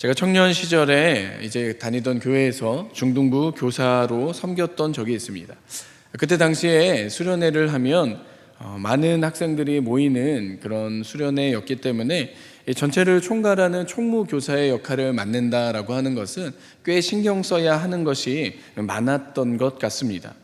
제가 청년 시절에 이제 다니던 교회에서 중등부 교사로 섬겼던 적이 있습니다. 그때 당시에 수련회를 하면 어, 많은 학생들이 모이는 그런 수련회였기 때문에 이 전체를 총괄하는 총무 교사의 역할을 맡는다라고 하는 것은 꽤 신경 써야 하는 것이 많았던 것 같습니다.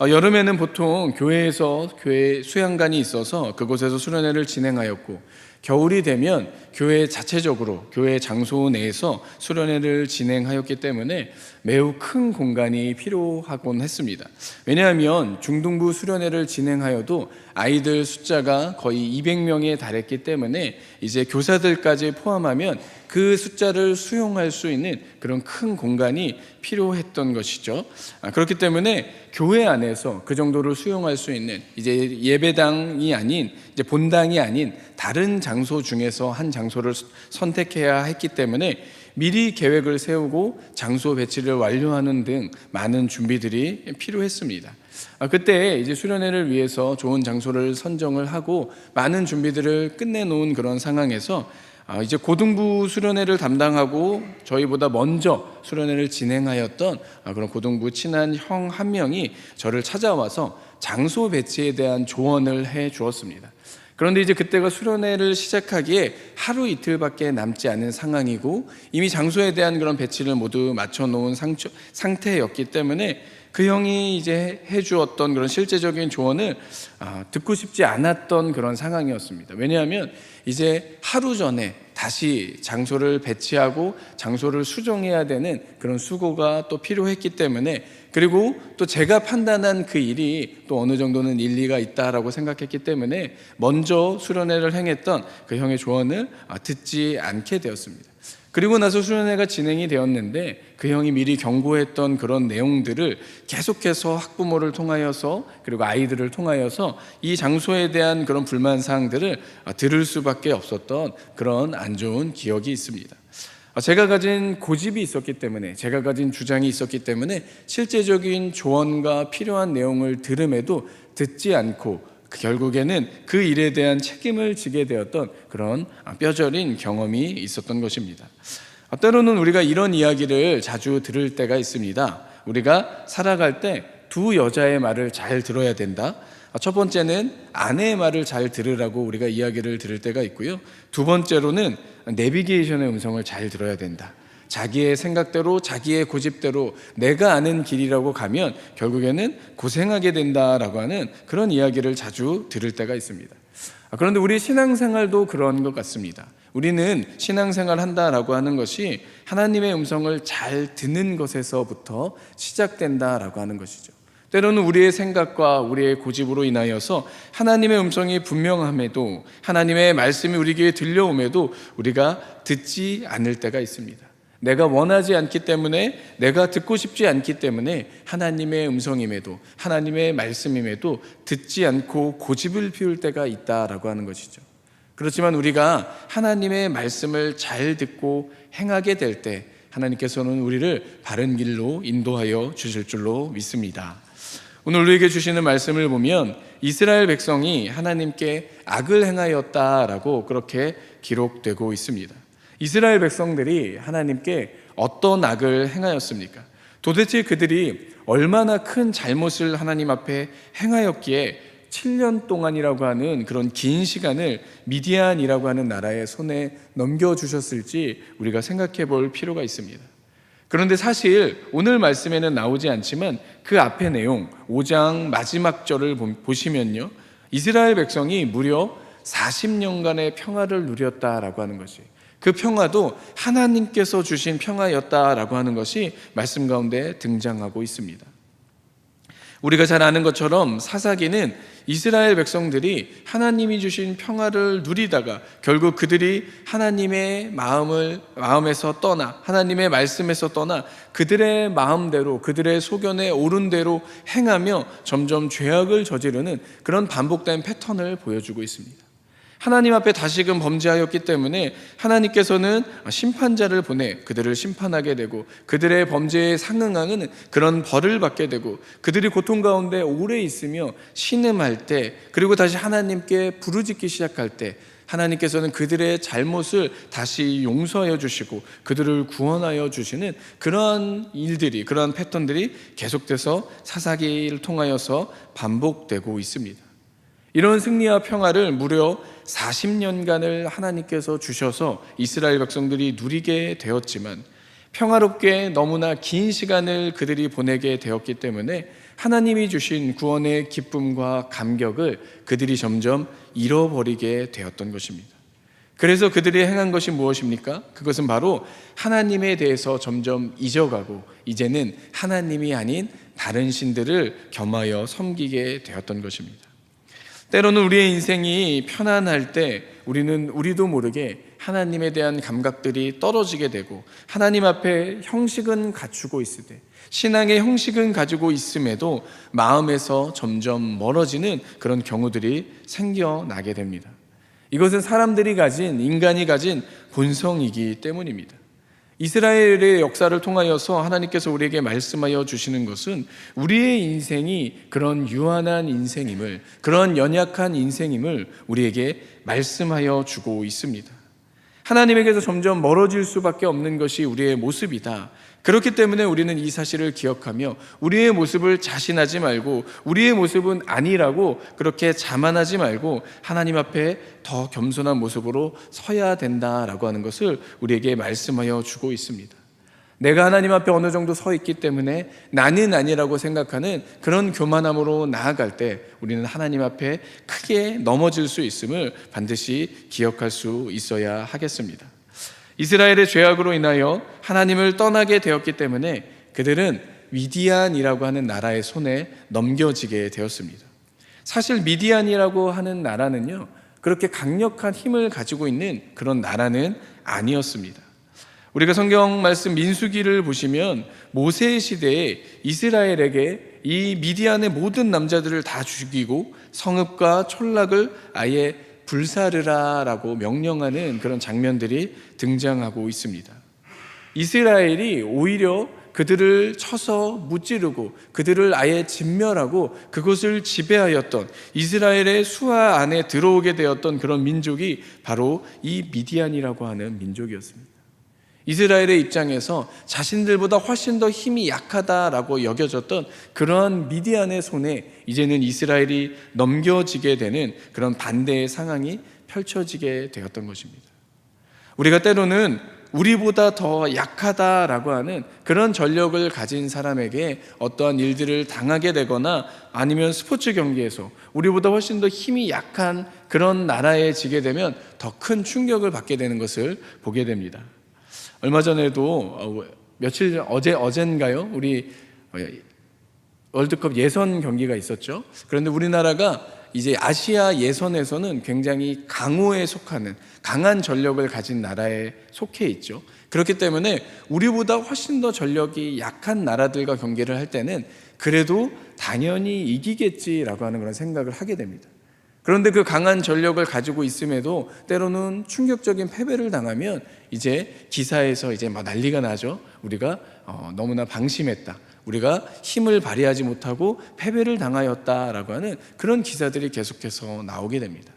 어, 여름에는 보통 교회에서 교회 수양관이 있어서 그곳에서 수련회를 진행하였고 겨울이 되면 교회 자체적으로 교회 장소 내에서 수련회를 진행하였기 때문에 매우 큰 공간이 필요하곤 했습니다. 왜냐하면 중등부 수련회를 진행하여도 아이들 숫자가 거의 200명에 달했기 때문에 이제 교사들까지 포함하면 그 숫자를 수용할 수 있는 그런 큰 공간이 필요했던 것이죠. 아, 그렇기 때문에 교회 안에서 그 정도를 수용할 수 있는 이제 예배당이 아닌 이제 본당이 아닌 다른 장소 중에서 한 장소를 선택해야 했기 때문에 미리 계획을 세우고 장소 배치를 완료하는 등 많은 준비들이 필요했습니다. 아, 그때 이제 수련회를 위해서 좋은 장소를 선정을 하고 많은 준비들을 끝내놓은 그런 상황에서 아, 이제 고등부 수련회를 담당하고 저희보다 먼저 수련회를 진행하였던 아, 그런 고등부 친한 형 한 명이 저를 찾아와서 장소 배치에 대한 조언을 해 주었습니다. 그런데 이제 그때가 수련회를 시작하기에 하루 이틀밖에 남지 않은 상황이고 이미 장소에 대한 그런 배치를 모두 맞춰 놓은 상태였기 때문에 그 형이 이제 해주었던 그런 실제적인 조언을 아, 듣고 싶지 않았던 그런 상황이었습니다. 왜냐하면 이제 하루 전에 다시 장소를 배치하고 장소를 수정해야 되는 그런 수고가 또 필요했기 때문에 그리고 또 제가 판단한 그 일이 또 어느 정도는 일리가 있다라고 생각했기 때문에 먼저 수련회를 행했던 그 형의 조언을 아, 듣지 않게 되었습니다. 그리고 나서 수련회가 진행이 되었는데 그 형이 미리 경고했던 그런 내용들을 계속해서 학부모를 통하여서 그리고 아이들을 통하여서 이 장소에 대한 그런 불만 사항들을 들을 수밖에 없었던 그런 안 좋은 기억이 있습니다. 제가 가진 고집이 있었기 때문에 제가 가진 주장이 있었기 때문에 실제적인 조언과 필요한 내용을 들음에도 듣지 않고 결국에는 그 일에 대한 책임을 지게 되었던 그런 뼈저린 경험이 있었던 것입니다. 때로는 우리가 이런 이야기를 자주 들을 때가 있습니다. 우리가 살아갈 때 두 여자의 말을 잘 들어야 된다. 첫 번째는 아내의 말을 잘 들으라고 우리가 이야기를 들을 때가 있고요. 두 번째로는 내비게이션의 음성을 잘 들어야 된다. 자기의 생각대로 자기의 고집대로 내가 아는 길이라고 가면 결국에는 고생하게 된다라고 하는 그런 이야기를 자주 들을 때가 있습니다. 그런데 우리 신앙생활도 그런 것 같습니다. 우리는 신앙생활 한다라고 하는 것이 하나님의 음성을 잘 듣는 것에서부터 시작된다라고 하는 것이죠. 때로는 우리의 생각과 우리의 고집으로 인하여서 하나님의 음성이 분명함에도 하나님의 말씀이 우리에게 들려옴에도 우리가 듣지 않을 때가 있습니다. 내가 원하지 않기 때문에 내가 듣고 싶지 않기 때문에 하나님의 음성임에도 하나님의 말씀임에도 듣지 않고 고집을 피울 때가 있다라고 하는 것이죠. 그렇지만 우리가 하나님의 말씀을 잘 듣고 행하게 될 때 하나님께서는 우리를 바른 길로 인도하여 주실 줄로 믿습니다. 오늘 우리에게 주시는 말씀을 보면 이스라엘 백성이 하나님께 악을 행하였다라고 그렇게 기록되고 있습니다. 이스라엘 백성들이 하나님께 어떤 악을 행하였습니까? 도대체 그들이 얼마나 큰 잘못을 하나님 앞에 행하였기에 7년 동안이라고 하는 그런 긴 시간을 미디안이라고 하는 나라의 손에 넘겨주셨을지 우리가 생각해 볼 필요가 있습니다. 그런데 사실 오늘 말씀에는 나오지 않지만 그 앞의 내용 5장 마지막 절을 보시면요. 이스라엘 백성이 무려 40년간의 평화를 누렸다라고 하는 것이 그 평화도 하나님께서 주신 평화였다라고 하는 것이 말씀 가운데 등장하고 있습니다. 우리가 잘 아는 것처럼 사사기는 이스라엘 백성들이 하나님이 주신 평화를 누리다가 결국 그들이 하나님의 마음을 마음에서 떠나 하나님의 말씀에서 떠나 그들의 마음대로 그들의 소견에 옳은 대로 행하며 점점 죄악을 저지르는 그런 반복된 패턴을 보여주고 있습니다. 하나님 앞에 다시금 범죄하였기 때문에 하나님께서는 심판자를 보내 그들을 심판하게 되고 그들의 범죄에 상응하는 그런 벌을 받게 되고 그들이 고통 가운데 오래 있으며 신음할 때 그리고 다시 하나님께 부르짖기 시작할 때 하나님께서는 그들의 잘못을 다시 용서하여 주시고 그들을 구원하여 주시는 그러한 일들이 그러한 패턴들이 계속돼서 사사기를 통하여서 반복되고 있습니다. 이런 승리와 평화를 무려 40년간을 하나님께서 주셔서 이스라엘 백성들이 누리게 되었지만 평화롭게 너무나 긴 시간을 그들이 보내게 되었기 때문에 하나님이 주신 구원의 기쁨과 감격을 그들이 점점 잃어버리게 되었던 것입니다. 그래서 그들이 행한 것이 무엇입니까? 그것은 바로 하나님에 대해서 점점 잊어가고 이제는 하나님이 아닌 다른 신들을 겸하여 섬기게 되었던 것입니다. 때로는 우리의 인생이 편안할 때 우리는 우리도 모르게 하나님에 대한 감각들이 떨어지게 되고 하나님 앞에 형식은 갖추고 있을 때 신앙의 형식은 가지고 있음에도 마음에서 점점 멀어지는 그런 경우들이 생겨나게 됩니다. 이것은 사람들이 가진 인간이 가진 본성이기 때문입니다. 이스라엘의 역사를 통하여서 하나님께서 우리에게 말씀하여 주시는 것은 우리의 인생이 그런 유한한 인생임을, 그런 연약한 인생임을 우리에게 말씀하여 주고 있습니다. 하나님에게서 점점 멀어질 수밖에 없는 것이 우리의 모습이다. 그렇기 때문에 우리는 이 사실을 기억하며 우리의 모습을 자신하지 말고 우리의 모습은 아니라고 그렇게 자만하지 말고 하나님 앞에 더 겸손한 모습으로 서야 된다라고 하는 것을 우리에게 말씀하여 주고 있습니다. 내가 하나님 앞에 어느 정도 서 있기 때문에 나는 아니라고 생각하는 그런 교만함으로 나아갈 때 우리는 하나님 앞에 크게 넘어질 수 있음을 반드시 기억할 수 있어야 하겠습니다. 이스라엘의 죄악으로 인하여 하나님을 떠나게 되었기 때문에 그들은 미디안이라고 하는 나라의 손에 넘겨지게 되었습니다. 사실 미디안이라고 하는 나라는요, 그렇게 강력한 힘을 가지고 있는 그런 나라는 아니었습니다. 우리가 성경 말씀 민수기를 보시면 모세 시대에 이스라엘에게 이 미디안의 모든 남자들을 다 죽이고 성읍과 촌락을 아예 불사르라라고 명령하는 그런 장면들이 등장하고 있습니다. 이스라엘이 오히려 그들을 쳐서 무찌르고 그들을 아예 진멸하고 그것을 지배하였던 이스라엘의 수하 안에 들어오게 되었던 그런 민족이 바로 이 미디안이라고 하는 민족이었습니다. 이스라엘의 입장에서 자신들보다 훨씬 더 힘이 약하다라고 여겨졌던 그러한 미디안의 손에 이제는 이스라엘이 넘겨지게 되는 그런 반대의 상황이 펼쳐지게 되었던 것입니다. 우리가 때로는 우리보다 더 약하다라고 하는 그런 전력을 가진 사람에게 어떠한 일들을 당하게 되거나 아니면 스포츠 경기에서 우리보다 훨씬 더 힘이 약한 그런 나라에 지게 되면 더 큰 충격을 받게 되는 것을 보게 됩니다. 얼마 전에도 어, 며칠 전 어제 어젠가요? 우리 어, 월드컵 예선 경기가 있었죠. 그런데 우리나라가 이제 아시아 예선에서는 굉장히 강호에 속하는 강한 전력을 가진 나라에 속해 있죠. 그렇기 때문에 우리보다 훨씬 더 전력이 약한 나라들과 경기를 할 때는 그래도 당연히 이기겠지라고 하는 그런 생각을 하게 됩니다. 그런데 그 강한 전력을 가지고 있음에도 때로는 충격적인 패배를 당하면 이제 기사에서 이제 막 난리가 나죠. 우리가 어, 너무나 방심했다. 우리가 힘을 발휘하지 못하고 패배를 당하였다라고 하는 그런 기사들이 계속해서 나오게 됩니다.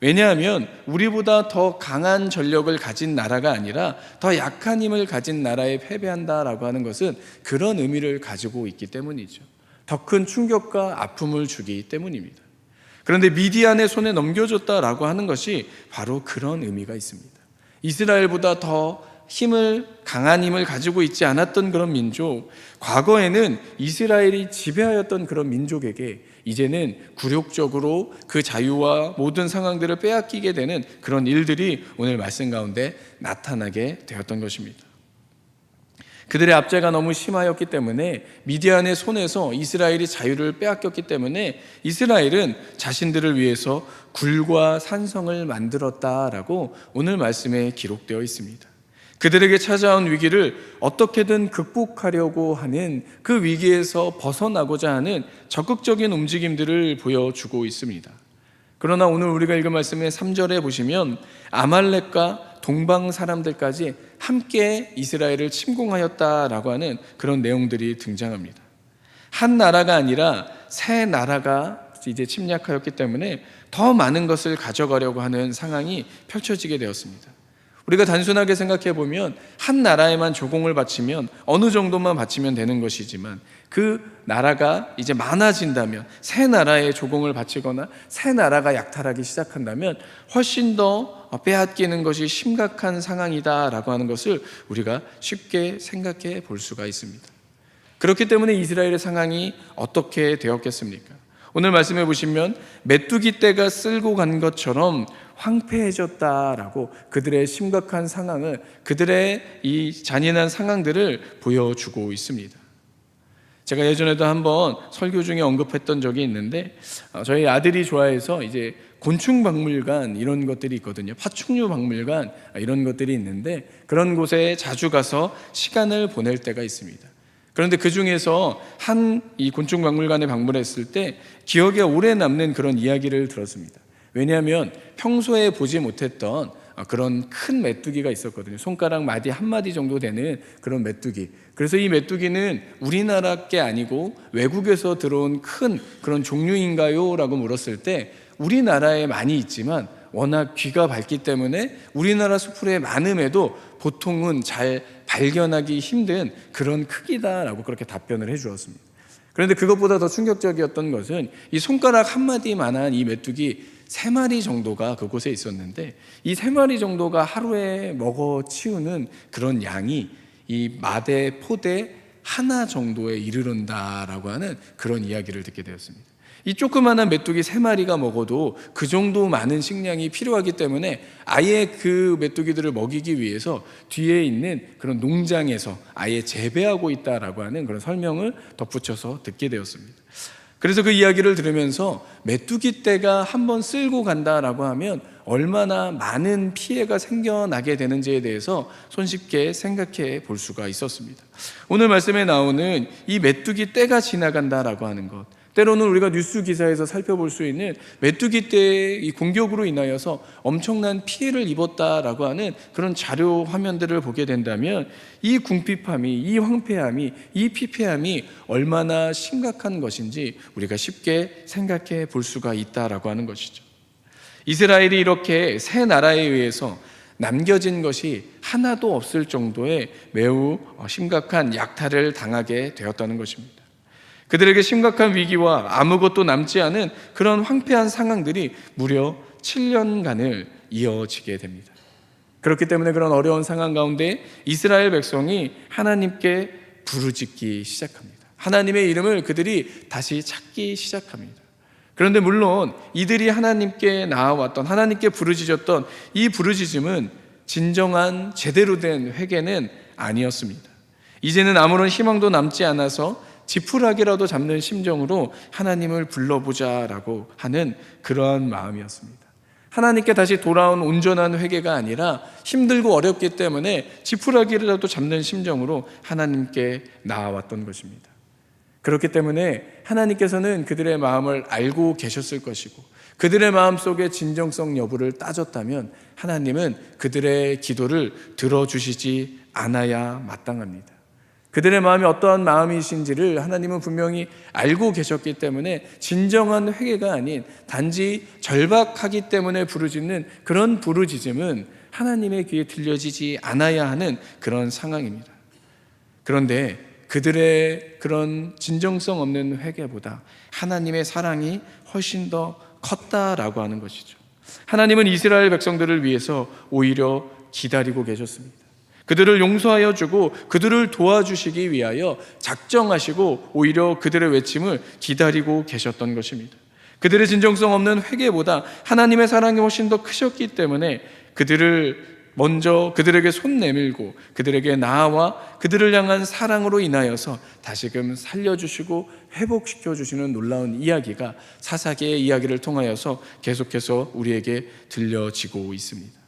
왜냐하면 우리보다 더 강한 전력을 가진 나라가 아니라 더 약한 힘을 가진 나라에 패배한다라고 하는 것은 그런 의미를 가지고 있기 때문이죠. 더 큰 충격과 아픔을 주기 때문입니다. 그런데 미디안의 손에 넘겨줬다라고 하는 것이 바로 그런 의미가 있습니다. 이스라엘보다 더 힘을 강한 힘을 가지고 있지 않았던 그런 민족, 과거에는 이스라엘이 지배하였던 그런 민족에게 이제는 굴욕적으로 그 자유와 모든 상황들을 빼앗기게 되는 그런 일들이 오늘 말씀 가운데 나타나게 되었던 것입니다. 그들의 압제가 너무 심하였기 때문에 미디안의 손에서 이스라엘이 자유를 빼앗겼기 때문에 이스라엘은 자신들을 위해서 굴과 산성을 만들었다라고 오늘 말씀에 기록되어 있습니다. 그들에게 찾아온 위기를 어떻게든 극복하려고 하는 그 위기에서 벗어나고자 하는 적극적인 움직임들을 보여주고 있습니다. 그러나 오늘 우리가 읽은 말씀의 3절에 보시면 아말렉과 동방 사람들까지 함께 이스라엘을 침공하였다라고 하는 그런 내용들이 등장합니다. 한 나라가 아니라 세 나라가 이제 침략하였기 때문에 더 많은 것을 가져가려고 하는 상황이 펼쳐지게 되었습니다. 우리가 단순하게 생각해 보면 한 나라에만 조공을 바치면 어느 정도만 바치면 되는 것이지만 그 나라가 이제 많아진다면 새 나라에 조공을 바치거나 새 나라가 약탈하기 시작한다면 훨씬 더 빼앗기는 것이 심각한 상황이다라고 하는 것을 우리가 쉽게 생각해 볼 수가 있습니다. 그렇기 때문에 이스라엘의 상황이 어떻게 되었겠습니까? 오늘 말씀해 보시면 메뚜기 떼가 쓸고 간 것처럼 황폐해졌다라고 그들의 심각한 상황을 그들의 이 잔인한 상황들을 보여주고 있습니다. 제가 예전에도 한번 설교 중에 언급했던 적이 있는데 어, 저희 아들이 좋아해서 이제 곤충 박물관 이런 것들이 있거든요. 파충류 박물관 이런 것들이 있는데 그런 곳에 자주 가서 시간을 보낼 때가 있습니다. 그런데 그 중에서 한 이 곤충 박물관에 방문했을 때 기억에 오래 남는 그런 이야기를 들었습니다. 왜냐하면 평소에 보지 못했던 그런 큰 메뚜기가 있었거든요. 손가락 마디 한 마디 정도 되는 그런 메뚜기. 그래서 이 메뚜기는 우리나라 게 아니고 외국에서 들어온 큰 그런 종류인가요? 라고 물었을 때 우리나라에 많이 있지만 워낙 귀가 밝기 때문에 우리나라 수풀에 많음에도 보통은 잘 발견하기 힘든 그런 크기다라고 그렇게 답변을 해 주었습니다. 그런데 그것보다 더 충격적이었던 것은 이 손가락 한 마디만한 이 메뚜기 세 마리 정도가 그곳에 있었는데 이 세 마리 정도가 하루에 먹어 치우는 그런 양이 이 마대 포대 하나 정도에 이르른다라고 하는 그런 이야기를 듣게 되었습니다. 이 조그마한 메뚜기 세 마리가 먹어도 그 정도 많은 식량이 필요하기 때문에 아예 그 메뚜기들을 먹이기 위해서 뒤에 있는 그런 농장에서 아예 재배하고 있다라고 하는 그런 설명을 덧붙여서 듣게 되었습니다. 그래서 그 이야기를 들으면서 메뚜기 떼가 한 번 쓸고 간다라고 하면 얼마나 많은 피해가 생겨나게 되는지에 대해서 손쉽게 생각해 볼 수가 있었습니다. 오늘 말씀에 나오는 이 메뚜기 떼가 지나간다라고 하는 것. 때로는 우리가 뉴스 기사에서 살펴볼 수 있는 메뚜기 떼의 공격으로 인하여서 엄청난 피해를 입었다라고 하는 그런 자료 화면들을 보게 된다면 이 궁핍함이, 이 황폐함이, 이 피폐함이 얼마나 심각한 것인지 우리가 쉽게 생각해 볼 수가 있다라고 하는 것이죠. 이스라엘이 이렇게 새 나라에 의해서 남겨진 것이 하나도 없을 정도의 매우 심각한 약탈을 당하게 되었다는 것입니다. 그들에게 심각한 위기와 아무것도 남지 않은 그런 황폐한 상황들이 무려 7년간을 이어지게 됩니다. 그렇기 때문에 그런 어려운 상황 가운데 이스라엘 백성이 하나님께 부르짖기 시작합니다. 하나님의 이름을 그들이 다시 찾기 시작합니다. 그런데 물론 이들이 하나님께 나아왔던 하나님께 부르짖었던 이 부르짖음은 진정한 제대로 된 회개는 아니었습니다. 이제는 아무런 희망도 남지 않아서 지푸라기라도 잡는 심정으로 하나님을 불러보자라고 하는 그러한 마음이었습니다. 하나님께 다시 돌아온 온전한 회개가 아니라 힘들고 어렵기 때문에 지푸라기라도 잡는 심정으로 하나님께 나아왔던 것입니다. 그렇기 때문에 하나님께서는 그들의 마음을 알고 계셨을 것이고 그들의 마음 속의 진정성 여부를 따졌다면 하나님은 그들의 기도를 들어주시지 않아야 마땅합니다. 그들의 마음이 어떠한 마음이신지를 하나님은 분명히 알고 계셨기 때문에 진정한 회개가 아닌 단지 절박하기 때문에 부르짖는 그런 부르짖음은 하나님의 귀에 들려지지 않아야 하는 그런 상황입니다. 그런데 그들의 그런 진정성 없는 회개보다 하나님의 사랑이 훨씬 더 컸다라고 하는 것이죠. 하나님은 이스라엘 백성들을 위해서 오히려 기다리고 계셨습니다. 그들을 용서하여 주고 그들을 도와주시기 위하여 작정하시고 오히려 그들의 외침을 기다리고 계셨던 것입니다. 그들의 진정성 없는 회개보다 하나님의 사랑이 훨씬 더 크셨기 때문에 그들을 먼저 그들에게 손 내밀고 그들에게 나아와 그들을 향한 사랑으로 인하여서 다시금 살려주시고 회복시켜 주시는 놀라운 이야기가 사사기의 이야기를 통하여서 계속해서 우리에게 들려지고 있습니다.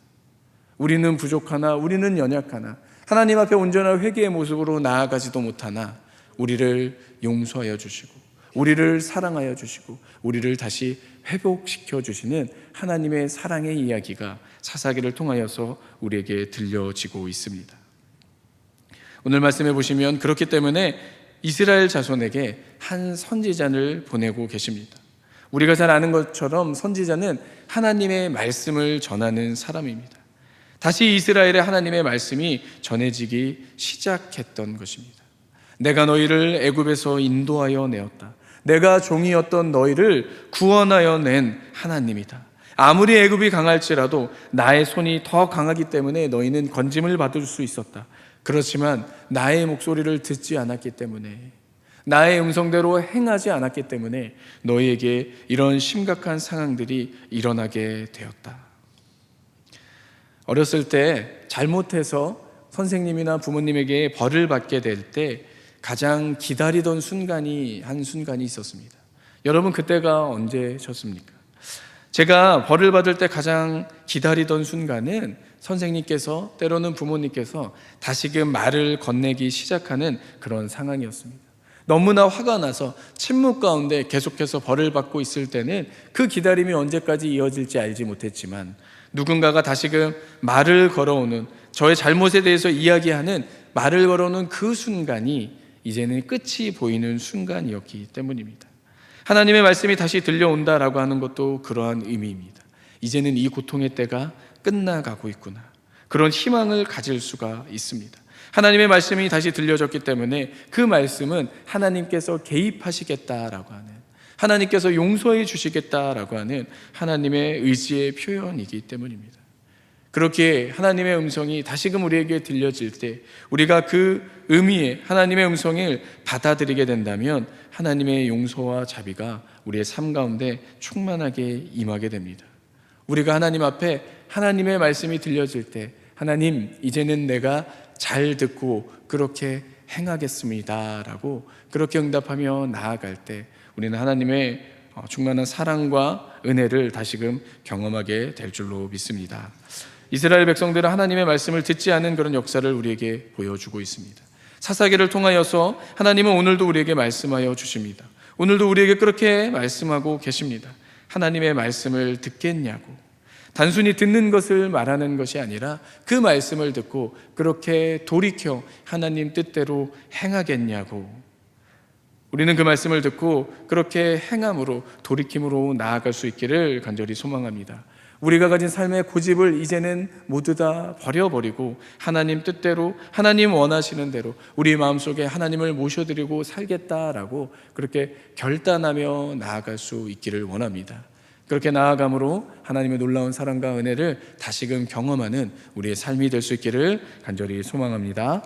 우리는 부족하나 우리는 연약하나 하나님 앞에 온전한 회개의 모습으로 나아가지도 못하나 우리를 용서하여 주시고 우리를 사랑하여 주시고 우리를 다시 회복시켜 주시는 하나님의 사랑의 이야기가 사사기를 통하여서 우리에게 들려지고 있습니다. 오늘 말씀해 보시면 그렇기 때문에 이스라엘 자손에게 한 선지자를 보내고 계십니다. 우리가 잘 아는 것처럼 선지자는 하나님의 말씀을 전하는 사람입니다. 다시 이스라엘의 하나님의 말씀이 전해지기 시작했던 것입니다. 내가 너희를 애굽에서 인도하여 내었다. 내가 종이었던 너희를 구원하여 낸 하나님이다. 아무리 애굽이 강할지라도 나의 손이 더 강하기 때문에 너희는 건짐을 받을 수 있었다. 그렇지만 나의 목소리를 듣지 않았기 때문에 나의 음성대로 행하지 않았기 때문에 너희에게 이런 심각한 상황들이 일어나게 되었다. 어렸을 때 잘못해서 선생님이나 부모님에게 벌을 받게 될 때 가장 기다리던 순간이 한 순간이 있었습니다. 여러분 그때가 언제셨습니까? 제가 벌을 받을 때 가장 기다리던 순간은 선생님께서 때로는 부모님께서 다시금 말을 건네기 시작하는 그런 상황이었습니다. 너무나 화가 나서 침묵 가운데 계속해서 벌을 받고 있을 때는 그 기다림이 언제까지 이어질지 알지 못했지만 누군가가 다시금 말을 걸어오는 저의 잘못에 대해서 이야기하는 말을 걸어오는 그 순간이 이제는 끝이 보이는 순간이었기 때문입니다. 하나님의 말씀이 다시 들려온다라고 하는 것도 그러한 의미입니다. 이제는 이 고통의 때가 끝나가고 있구나. 그런 희망을 가질 수가 있습니다. 하나님의 말씀이 다시 들려졌기 때문에 그 말씀은 하나님께서 개입하시겠다라고 하는 하나님께서 용서해 주시겠다라고 하는 하나님의 의지의 표현이기 때문입니다. 그렇게 하나님의 음성이 다시금 우리에게 들려질 때 우리가 그 의미의 하나님의 음성을 받아들이게 된다면 하나님의 용서와 자비가 우리의 삶 가운데 충만하게 임하게 됩니다. 우리가 하나님 앞에 하나님의 말씀이 들려질 때 하나님 이제는 내가 잘 듣고 그렇게 행하겠습니다라고 그렇게 응답하며 나아갈 때 우리는 하나님의 어, 충만한 사랑과 은혜를 다시금 경험하게 될 줄로 믿습니다. 이스라엘 백성들은 하나님의 말씀을 듣지 않은 그런 역사를 우리에게 보여주고 있습니다. 사사기를 통하여서 하나님은 오늘도 우리에게 말씀하여 주십니다. 오늘도 우리에게 그렇게 말씀하고 계십니다. 하나님의 말씀을 듣겠냐고. 단순히 듣는 것을 말하는 것이 아니라 그 말씀을 듣고 그렇게 돌이켜 하나님 뜻대로 행하겠냐고. 우리는 그 말씀을 듣고 그렇게 행함으로 돌이킴으로 나아갈 수 있기를 간절히 소망합니다. 우리가 가진 삶의 고집을 이제는 모두 다 버려버리고 하나님 뜻대로 하나님 원하시는 대로 우리 마음속에 하나님을 모셔드리고 살겠다라고 그렇게 결단하며 나아갈 수 있기를 원합니다. 그렇게 나아감으로 하나님의 놀라운 사랑과 은혜를 다시금 경험하는 우리의 삶이 될 수 있기를 간절히 소망합니다.